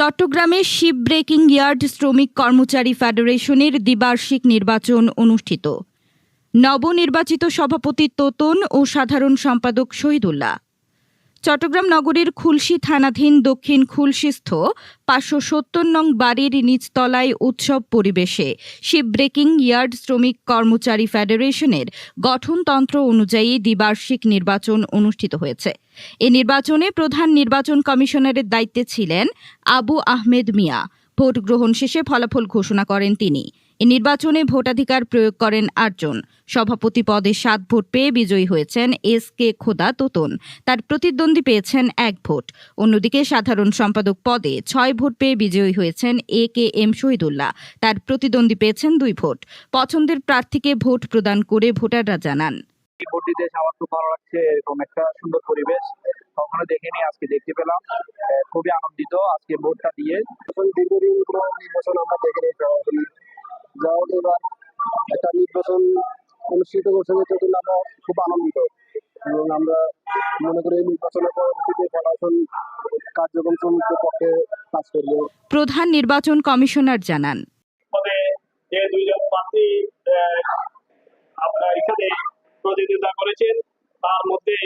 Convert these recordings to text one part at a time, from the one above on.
চট্টগ্রামে ship breaking yard শ্রমিক কর্মচারী ফেডারেশনের দ্বিবার্ষিক নির্বাচন অনুষ্ঠিত। নবনির্বাচিত সভাপতি তোতন ও সাধারণ সম্পাদক শহীদুল্লাহ। চট্টগ্রাম নগরীর খুলশি থানাধীন দক্ষিণ খুলশিস্থ পাঁচশো সত্তর নং বাড়ির নিচতলায় উৎসব পরিবেশে শিপ ব্রেকিং ইয়ার্ড শ্রমিক কর্মচারী ফেডারেশনের গঠনতন্ত্র অনুযায়ী দ্বিবার্ষিক নির্বাচন অনুষ্ঠিত হয়েছে। এ নির্বাচনে প্রধান নির্বাচন কমিশনারের দায়িত্বে ছিলেন আবু আহমেদ মিয়া। ভোট গ্রহণ শেষে ফলাফল ঘোষণা করেন তিনি। এ নির্বাচনে ভোটাধিকার প্রয়োগ করেন আটজন। সভাপতি পদে সাত ভোট পেয়ে বিজয়ী হয়েছেন এস কে খোদা তোতন। তার প্রতিদ্বন্দ্বী পেয়েছেন এক ভোট। অন্যদিকে সাধারণ সম্পাদক পদে ছয় ভোট পেয়ে বিজয়ী হয়েছেন এ কে এম শহীদুল্লাহ। তার প্রতিদ্বন্দ্বী পেয়েছেন দুই ভোট। পছন্দের প্রার্থীকে ভোট প্রদান করে ভোটাররা জানান। ভোট দিতে সামর্থ্য ভালো লাগছে এরকম একটা সুন্দর পরিবেশ। কখনো দেখিনি আজকে দেখতে পেলাম। খুবই আনন্দিত আজকে ভোটটা দিয়ে। দীর্ঘদিন কোনো নির্বাচন আমরা দেখিনি সরাসরি যা এবার একটা নির্বাচন অনুষ্ঠিত করছে যেটার জন্য আমরা খুব আনন্দিত। এবং আমরা মনে করি নির্বাচনের পরবর্তীতে ফলাফল কার্যক্রম শ্রমিকদের পক্ষে কাজ করবে। প্রধান নির্বাচন কমিশনার জানান। যে দুইজন প্রার্থী আহ, আপনারা এখানে প্রতিদ্বন্দ্বিতা করেছেন তার মধ্যে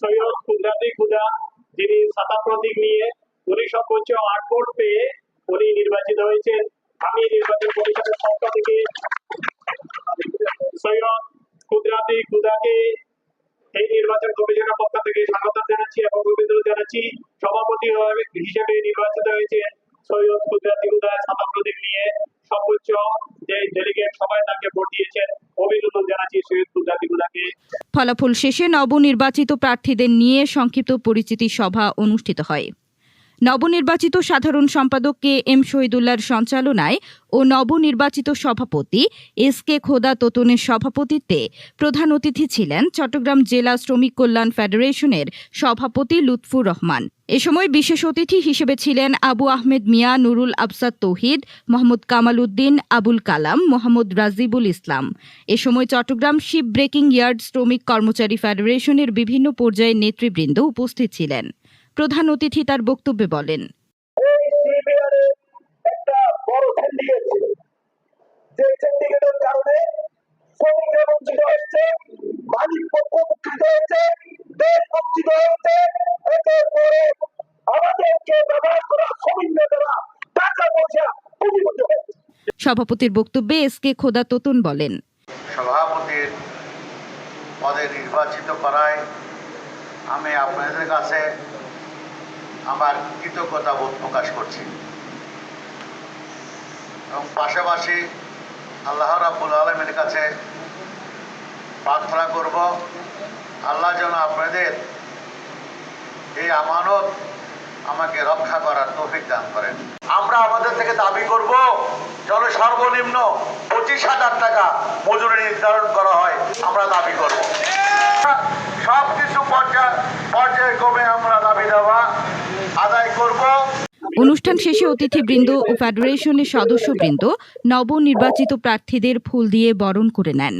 সৈয়দ কুদরাতি খুদা যিনি সাতা প্রতীক নিয়ে উনি সর্বোচ্চ আট ভোট পেয়ে উনি নির্বাচিত হয়েছেন। আমি নির্বাচন পক্ষ থেকে সৈয়দ কুদরাতি খুদাকে এই নির্বাচন কমিশনের পক্ষ থেকে স্বাগত জানাচ্ছি এবং অভিনন্দন জানাচ্ছি সভাপতি হিসেবে নির্বাচিত হয়েছেন সৈয়দ কুদরাতি নিয়ে সর্বোচ্চ যে ডেলিগেট সবাই তাকে ভোট দিয়েছেন অভিনন্দন জানাচ্ছি সৈয়দ কুদরাতি খুদাকে ফলাফল শেষে নবনির্বাচিত প্রার্থীদের নিয়ে সংক্ষিপ্ত পরিচিতি সভা অনুষ্ঠিত হয়। নবনির্বাচিত সাধারণ সম্পাদক কে এম শহীদুল্লাহর সঞ্চালনায় ও নবনির্বাচিত সভাপতি এস কে খোদা তোতনের সভাপতিত্বে প্রধান অতিথি ছিলেন চট্টগ্রাম জেলা শ্রমিক কল্যাণ ফেডারেশনের সভাপতি লুৎফুর রহমান। এ সময় বিশেষ অতিথি হিসেবে ছিলেন আবু আহমেদ মিয়া, নুরুল আবসাদ তৌহিদ, মোহাম্মদ কামাল উদ্দিন আবুল কালাম, মোহাম্মদ রাজিবুল ইসলাম। এ সময় চট্টগ্রাম শিপ ব্রেকিং ইয়ার্ড শ্রমিক কর্মচারী ফেডারেশনের বিভিন্ন পর্যায়ের নেতৃবৃন্দ উপস্থিত ছিলেন। প্রধান অতিথি তার বক্তব্যে বলেন সভাপতির বক্তব্যে এস কে খোদা তোতন বলেন সভাপতির পদে নির্বাচিত করায় আমি আপনাদের কাছে আমার কৃতজ্ঞতা বোধ প্রকাশ করছি। এবং পাশাপাশি আল্লাহ রাব্বুল আলমের কাছে প্রার্থনা করব, আল্লাহ যেন আপনাদের এই আমানত আমাকে রক্ষা করার তৌফিক দান করেন। আমরা আমাদের থেকে দাবি করব, যেন সর্বনিম্ন পঁচিশ হাজার টাকা মজুরি নির্ধারণ করা হয়, আমরা দাবি করব। সব কিছু আমরা দাবি আদায় করব। অনুষ্ঠান শেষে অতিথিবৃন্দ ও ফেডারেশনের সদস্যবৃন্দ নবনির্বাচিত প্রার্থীদের ফুল দিয়ে বরণ করে নেন।